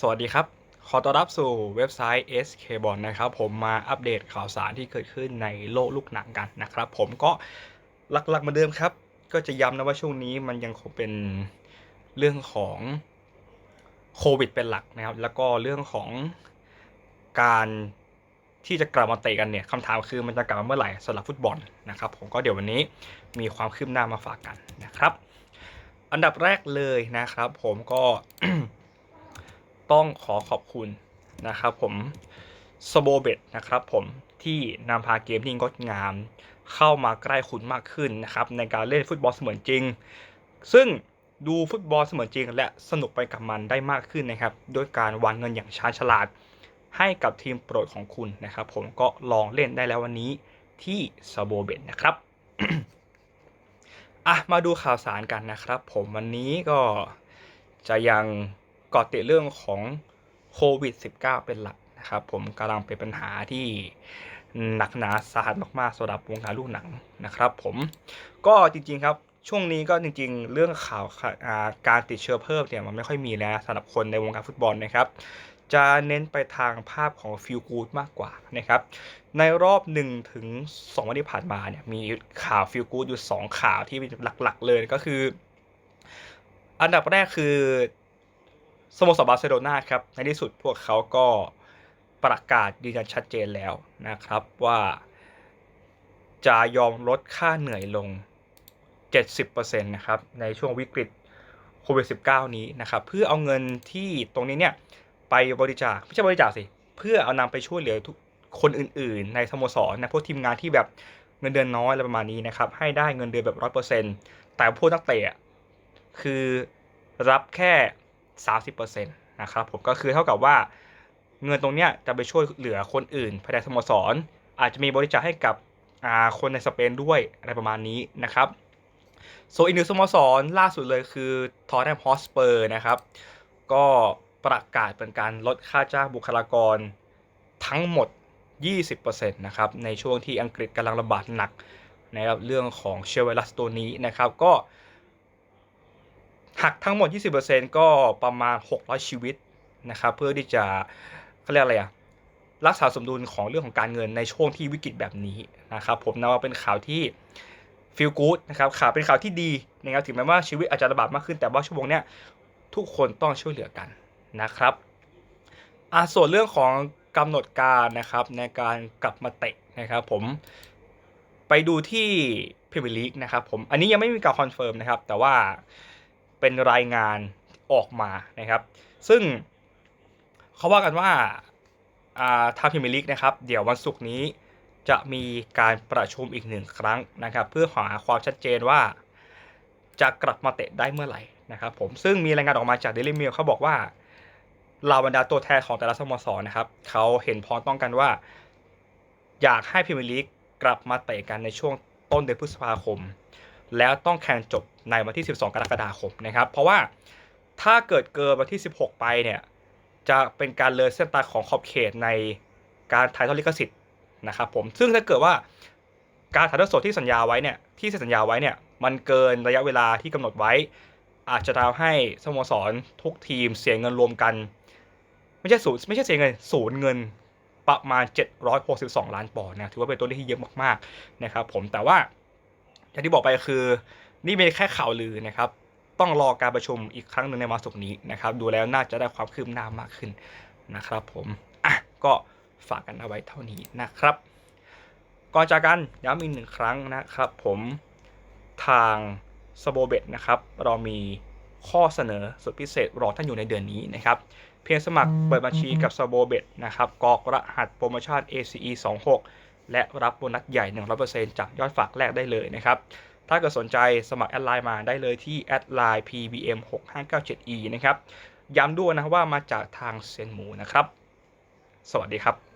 สวัสดีครับ ขอต้อนรับสู่เว็บไซต์ SK b o n นะครับ ผมมาอัปเดตข่าวสารที่เกิดขึ้นในโลกลูกหนังกันนะครับ ผมก็หลักๆเหมาเดิมครับ ก็จะย้ำนะว่าช่วงนี้มันยังคงเป็นเรื่องของโควิดเป็นหลักนะครับ แล้วก็เรื่องของการที่จะกลับมาเตะกันเนี่ยคำถามคือมันจะกลับมาเมื่อไหร่สำหรับฟุตบอลนะครับ ผมก็เดี๋ยววันนี้มีความคืบหน้ามาฝากกันนะครับ อันดับแรกเลยนะครับ ผมก็ ต้องขอขอบคุณนะครับผมสโบเบตนะครับผมที่นำพาเกมที่งดงาม เข้ามาใกล้คุณมากขึ้นนะครับในการเล่นฟุตบอลเสมือนจริง ซึ่งดูฟุตบอลเสมือนจริง และสนุกไปกับมันได้มากขึ้นนะครับด้วยการวางเงินอย่างชาญฉลาด ให้กับทีมโปรดของคุณนะครับผมก็ลองเล่นได้แล้ววันนี้ที่สโบเบตนะครับอะมาดูข่าวสารกันนะครับ ผมวันนี้ก็จะยัง กาะติดเรื่องของโควิด -19 เป็นหลักนะครับ ผมกำลังเป็นปัญหาที่หนักหนาสาหัสมากๆสำหรับวงการลูกหนังนะครับ ผมก็จริงๆครับช่วงนี้ก็จริงๆ เรื่องข่าวาการติดเชื้อเพิ่มเนี่ยมันไม่ค่อยมีแล้วสำหรับคนในวงการฟุตบอลนะครับ จะเน้นไปทางภาพของฟิลกูดมากกว่านะครับ ในรอบ1ถึง2วันที่ผ่านมาเนี่ยมีข่าวฟิลกูดอยู่ 2 ข่าวที่เป็นหลักๆเลยก็คือ อันดับแรกคือ สโมสรบาร์เซโลนาครับในที่สุดพวกเขาก็ประกาศยืนยันชัดเจนแล้วนะครับว่าจะยอมลดค่าเหนื่อยลง 70%นะครับในช่วงวิกฤตโควิด -19 นี้นะครับเพื่อเอาเงินที่ตรงนี้เนี่ยไปบริจาคไม่ใช่บริจาคสิ เพื่อเอานำไปช่วยเหลือทุกคนอื่นๆ ในสโมสรนะพวกทีมงานที่แบบเงินเดือนน้อยอะไรประมาณนี้นะครับให้ได้เงินเดือนแบบร้อยเปอร์เซ็นต์แต่พวกนักเตะคือรับแค่ 30%นะครับผมก็คือเท่ากับว่าเงินตรงเนี้ยจะไปช่วยเหลือคนอื่นภายในสโมสร อาจจะมีบริจาคให้กับคนในสเปนด้วยอะไรประมาณนี้นะครับส่วนอีกหนึ่งสโมสรล่าสุดเลยคือทอร์แนมฮอสเปอร์นะครับ ก็ประกาศเป็นการลดค่าจ้างบุคลากรทั้งหมด 20%นะครับ ในช่วงที่อังกฤษกำลังระบาดหนักนะครับเรื่องของเชื้อไวรัสตัวนี้นะครับ ก็ หักทั้งหมด 20%ก็ประมาณ 600 ชีวิตนะครับเพื่อที่จะเขาเรียกอะไรอะรักษาสมดุลของเรื่องของการเงินในช่วงที่วิกฤตแบบนี้นะครับผมนะว่าเป็นข่าวที่ฟีลกู๊ดนะครับข่าวเป็นข่าวที่ดีนะครับถึงแม้ว่าชีวิตอาจจะระบาดมากขึ้นแต่ว่าชั่วโมงเนี้ยทุกคนต้องช่วยเหลือกันนะครับอ่าส่วนเรื่องของกำหนดการนะครับในการกลับมาเตะนะครับผมไปดูที่พรีเมียร์ลีกนะครับผมอันนี้ยังไม่มีการคอนเฟิร์มนะครับแต่ว่า เป็นรายงานออกมานะครับ ซึ่งเขาว่ากันว่าทางพรีเมียร์ลีกนะครับ เดี๋ยววันศุกร์นี้จะมีการประชุมอีกหนึ่งครั้งนะครับ เพื่อหาความชัดเจนว่า จะกลับมาเตะได้เมื่อไหร่นะครับผมซึ่งมีรายงานออกมาจากเดลิเมลเขาบอกว่าเหล่าบรรดาตัวแทนของแต่ละสโมสรนะครับเขาเห็นพ้องต้องกันว่า อยากให้พรีเมียร์ลีกกลับมาเตะกันในช่วงต้นเดือนพฤษภาคม แล้วต้องแข่งจบในวันที่ 12 กรกฎาคมนะครับ เพราะว่าถ้าเกิดเกินวันที่ 16 ไปเนี่ยจะเป็นการเลยเส้นตายของขอบเขตในการถ่ายทอดลิขสิทธิ์นะครับผมซึ่งถ้าเกิดว่าการถ่ายทอดสดที่สัญญาไว้เนี่ยที่สัญญาไว้เนี่ยมันเกินระยะเวลาที่กำหนดไว้ อาจจะทำให้สโมสรทุกทีมเสียเงินรวมกัน ไม่ใช่ศูนย์ไม่ใช่เสียเงินศูนย์เงินประมาณ 762 ล้านปอนด์นะถือว่าเป็นตัวเลขที่เยอะมากๆนะครับผมแต่ว่า อย่างที่บอกไปคือ นี่เป็นแค่ข่าวลือนะครับ ต้องรอการประชุมอีกครั้งหนึ่งในวันศุกร์นี้นะครับ ดูแล้วน่าจะได้ความคืบหน้ามากขึ้นนะครับ ผมอะก็ฝากกันเอาไว้เท่านี้นะครับ ก่อนจากกันย้ำอีกหนึ่งครั้งนะครับ ผมทางสโบเบตนะครับเรามีข้อเสนอสุดพิเศษรอท่านอยู่ในเดือนนี้นะครับ เพียงสมัครเปิดบัญชีกับสโบเบตนะครับกรอกรหัสโปรโมชั่น ACE 26 และรับโบนัสใหญ่ 100%จากยอดฝากแรกได้เลยนะครับ ถ้าเกิดสนใจสมัครแอดไลน์มาได้เลยที่แอดไลน์ pbm 6 5 9 7 e นะครับ ย้ำด้วยนะว่ามาจากทางเซนหมูนะครับ สวัสดีครับ